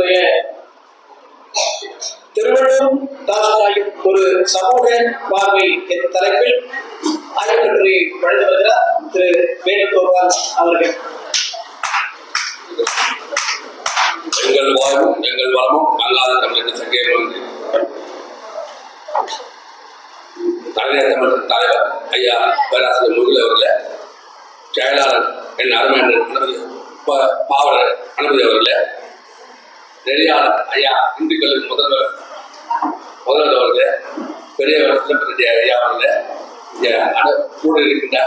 நம்முடைய திருவள்ளுவரும் தாசராயும் ஒரு சமூக பார்வை என்ற தலைப்பில் ஆய்வுக்கட்டுரை வழங்கி வருகிறார் திரு வேணுகோபால் அவர்கள். எங்கள் வாழ்வும் எங்கள் வளமும் அல்லாத தமிழக சங்கேபம் தலைவர் தமிழக தலைவர் ஐயா பேராசிரியர் முருகல் அவர்களே செயலாளர் என் அருமையான அனுமதி பாவலர் அனுமதி அவர்களே நெறியாளர் ஐயா இந்து முதல்வர் முதல்வர் அவர்களே பெரியவர் சிலப்பதி ஐயா அவர்கள் இங்கே கூட இருக்கின்ற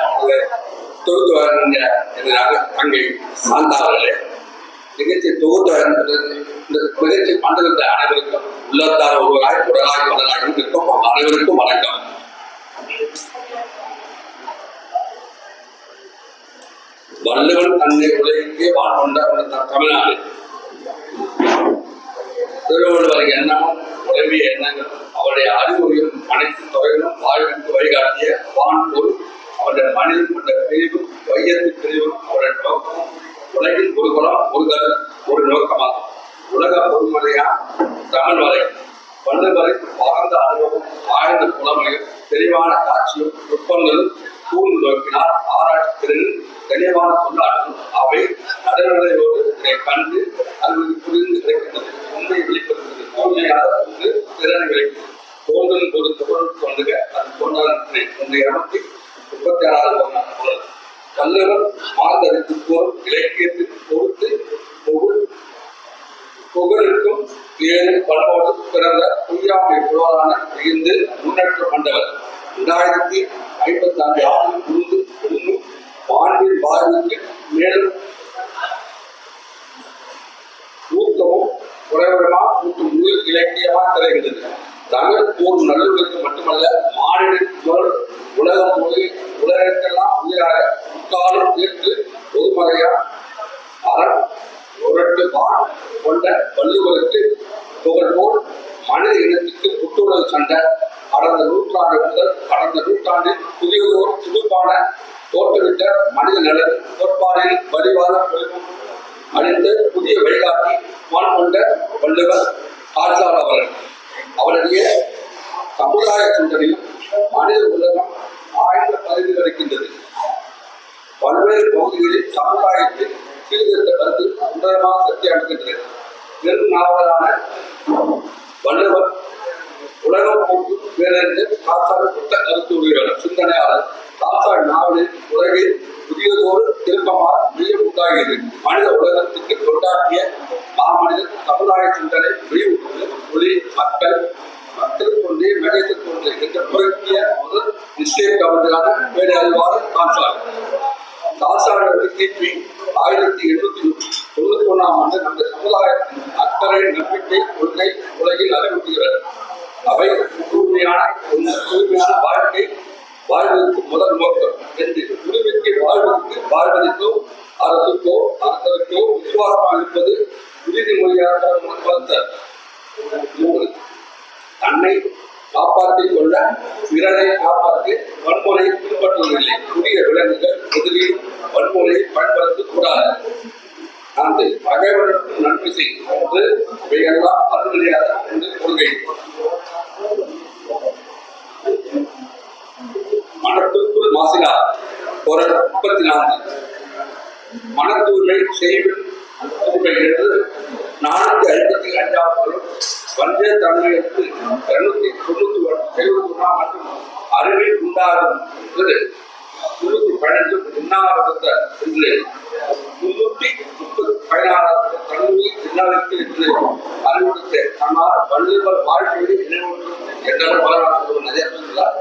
தொகுத்து வருகின்ற எனது தங்கை சாந்தா அவர்களே நிகழ்ச்சி தொகுத்து இந்த நிகழ்ச்சி மண்டலத்தை அனைவருக்கும் உள்ளத்தார் ஒருவராய் உடலாய் உடலாய் இருக்கும் அனைவருக்கும் வணக்கம். வள்ளுவன் தன்னை உலகிற்கே வாழ்கொண்ட தமிழ்நாடு. திருவள்ளுவர் எண்ணமும் உலகிய எண்ணங்களும் அவருடைய அறிவுரையும் அனைத்து துறையிலும் வாழ்வுக்கு வழிகாட்டிய வான்பொருள் அவருடைய மனிதன் கொண்ட பிரிவும் வையத்து பிரிவும் அவருடைய நோக்கமும் உலகில் ஒரு குலம் ஒரு கரு ஒரு நோக்கமாகும் உலக பொதுமறையா தமிழ் வரை வள்ளுவரை பரந்த அனுபவம் ஆழ்ந்த புலமையும் தெளிவான காட்சியும் நுட்பங்களும் கூர்ந்து நோக்கினால் ஆராய்ச்சி திறனில் தெளிவான கொண்டாட்டம் அவை நடைமுறையோடு இதை கண்டு அல்லது புரிந்து கிடைக்கின்றது திறன்களை திறன் தோன்றும் ஒரு தொடர் கொண்டுக. அது கொண்டாடத்தை இந்த இருநூத்தி முப்பத்தி ஆறாவது ஒன்றான குரல் கல்லவர் மாந்தருக்கு போர் இலக்கியத்துக்கு பொறுத்து புகழ் புகழுக்கும் ஏழு பலவோடு பிறந்த பொய்யாமை புலவரான இருந்து முன்னேற்றம் கொண்டவர் இரண்டாயிரத்தி ஐம்பத்தி ஆண்டு ஆண்டு புரிந்து இன்னும் ஆண்டின் வாழ்வுக்கு இலக்கியமா தமிழ் போர் நல்லுறவுக்கு மட்டுமல்ல மாநில முதல் உலகம் மொழி உலகத்தெல்லாம் உயிராக முக்காலும் ஏற்று பொதுமறையா அரண் உரட்டு பான் கொண்ட வள்ளுவருக்கு புகழ்போல் மனித இனத்துக்கு புத்துணர்வு சண்டை. கடந்த நூற்றாண்டு முதல் கடந்த நூற்றாண்டில் புதியதோர் துடுப்பான தோற்றுவிட்ட மனித நலன் கோட்பாடில் வலிவாத கொள்கும் அணிந்து புதிய வழிகாட்டி வான் கொண்ட வள்ளுவர் ஆட்சார் அவர்கள். அவருடைய சமுதாய சிந்தனையும் மனித உலகம் ஆழ்ந்த பதிவு கிடைக்கின்றது. பல்வேறு பகுதிகளில் சமுதாயத்தில் சீர்திருத்த கருத்து உன்னதமாக சக்தி அளிக்கின்றது. பெரும் நாவலான வள்ளுவர் உலகம் போக்கு பேரறிஞர் காத்தாறு புத்த கருத்து உடையவர் சிந்தனையாளர் காத்தாடு நாவலில் உலகில் புதியதோடு திருப்பமாக மிக மனித உலகத்துக்கு தொண்டாற்றிய மாமனிதன் சமுதாய சிந்தனை விழிவுற்று ஒளி மக்கள் மக்கள் கொண்டே கொண்டே என்ற புரட்டிய முதல் நிச்சய கவர்ந்தலான அல்வாறு காத்தாடு தாசாடு கிபி ஆயிரத்தி எண்ணூத்தி தொண்ணூத்தி ஒண்ணாம் ஆண்டு நமது சமுதாயத்தின் அக்கறை நம்பிக்கை கொள்கை உலகில் அறிவுறுத்துகிறது. அவை தூய்மையான தூய்மையான வாழ்க்கை வாழ்வதற்கு முதல் நோக்கம் என்று உரிமைக்கு பார்வதிக்கோ அரசுக்கோ அரசருக்கோ விசுவாசமாக இருப்பது உறுதிமொழியாக தன்னை காப்பாற்றிக் கொள்ள பிறரை காப்பாற்றி வன்முறையை பின்பற்றுவதில்லை. புதிய விலங்குகள் முதலில் வன்முறையை பயன்படுத்தக் கூடாது நான்கு பகைவனுக்கும் நன்மை செய்யும் என்று இவையெல்லாம் அருள்நிலையாக என்று கொள்கை மனத்துக்குள் மாசினார். ஒரு முப்பத்தி நான்கு. செய்வன் தூய்மை நானூத்தி ஐம்பத்தி அஞ்சாம் வஞ்ச இருநூத்தி தொண்ணூத்தி எழுபத்தி ஒன்றாம் மற்றும் அறிவில் உண்டாகும் என்று முன்னூத்தி பதினஞ்சு உண்ணாவிரத என்று முன்னூத்தி முப்பது பதினாறாவது கல்லூரி இல்லாதற்கு என்று அறிவுறுத்த ஆனால் வள்ளுவர் வாழ்க்கையை நினைவூட்டும் என்றாலும் வரலாற்று நிறைய சொல்லுகிறார்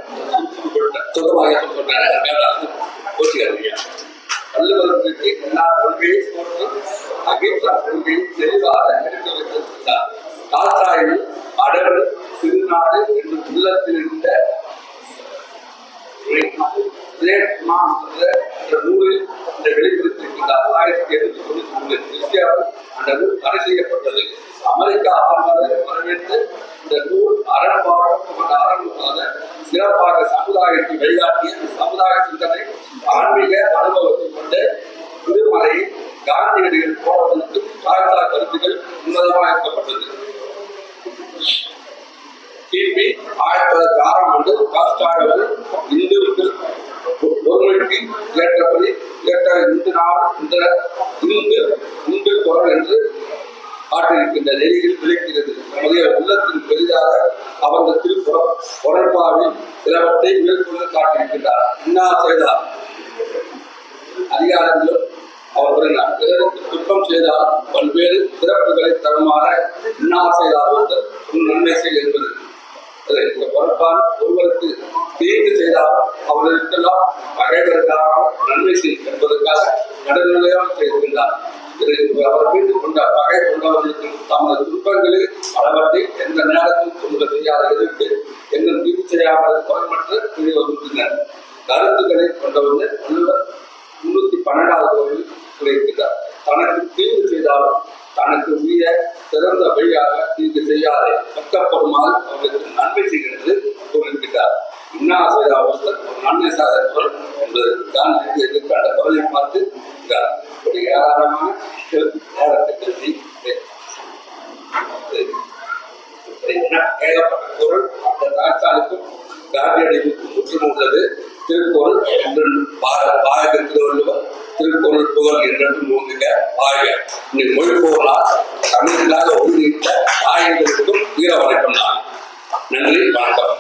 தெளிவாக எடுத்து வைத்திருக்கிறார் காத்தாயில் திருநாடு என்று உள்ளத்தில் இருந்த என்ற நூலில் வெளிப்படுத்தியிருக்கிறார் ஆயிரத்தி எண்ணூத்தி தொண்ணூத்தி இந்தியாவில் அந்த நூல் தடை செய்யப்பட்டது அமெரிக்கா ஆளுநரை வரவேற்று இந்த நூல் அறம்பாடம் கொண்ட சிறப்பாக சமுதாயத்தை வழிகாட்டிய சமுதாய சிந்தனை ஆன்மீக அனுபவத்தை கொண்டு திருமலையில் காந்தியடிகள் போராட்டத்துக்கு தாழ்த்தா கருத்துக்கள் உன்னதமாக்கப்பட்டது கிபி ஆயிரத்தி தொள்ளாயிரத்தி ஆறாம் ஆண்டு காஸ்டாகவில் இந்துவுக்கு ஒருமைக்கு ஏற்றபடி ஏற்ற இந்து நாள் இந்த இந்து இந்து குரல் என்று காட்டிருக்கின்ற நெறியில் விளக்கிறது. நம்முடைய உள்ளத்தின் பெரிதாக அவரது திருப்புறம் குரல்பாவில் சிலவற்றை மேற்கொண்டு காட்டியிருக்கின்றார். என்ன செய்தார். அதிகாரங்களும் அவர்கள் கூறினார் பிறருக்கு செய்தால் பல்வேறு சிறப்புகளை தருமாற இன்னா செய்தார் உன் நன்மை செய் என்பது. இந்த பொறுப்பால் ஒருவருக்கு தீர்வு செய்தால் அவர்களுக்கெல்லாம் பகைவருக்காக நன்மை செய் என்பதற்காக நடுநிலையாக செய்திருந்தார் அவர் மீது கொண்ட பகை கொண்டவர்களுக்கு தமது துன்பங்களில் பலவற்றை எந்த நேரத்தில் துன்ப செய்யாத எதிர்த்து எங்கும் தீர்வு செய்யாமல் குறைமற்ற கருத்துக்களை கொண்டவர்கள் வள்ளுவர் முன்னூத்தி பன்னெண்டாவது வரையில் கூறியிருக்கிறார் தனக்கு தீங்கு செய்தாலும் தனக்கு உரிய சிறந்த வழியாக தீங்கு செய்யாதே. வெட்கப்படுமாறு அவர்களுக்கு நன்மை செய்கிறது கூறியிருக்கிறார். இன்னா செய்த ஒரு நன்மை சாதல் என்பது தான் இது எதிர்கால குரலை பார்த்து இருக்கிறார். இப்படி ஏராளமான நேரத்தை கருதி ஏகப்பட்ட பொருள் அந்த தாய்த்தாளுக்கும் காந்தியடிவுக்கும் முற்றிலும் உள்ளது. திருக்குறள் என்று பாயக திருவள்ளுவர் திருக்குறள் புகழ் என்றென்று மூங்குக ஆக. இன்னைக்கு மொழி போகலாம். தமிழர்களாக ஒன்றிட்ட ஆயங்களுக்கும் வீர வணக்கம் நான் நன்றி வணக்கம்.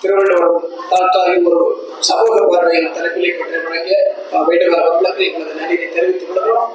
திருவள்ளுவரும் தாத்தாவின் ஒரு சமூக பார்வையின் தலைப்பிலே கற்று வழங்கிய வேண்டுவர் எங்களது நன்றியை தெரிவித்துக் கொள்கிறோம்.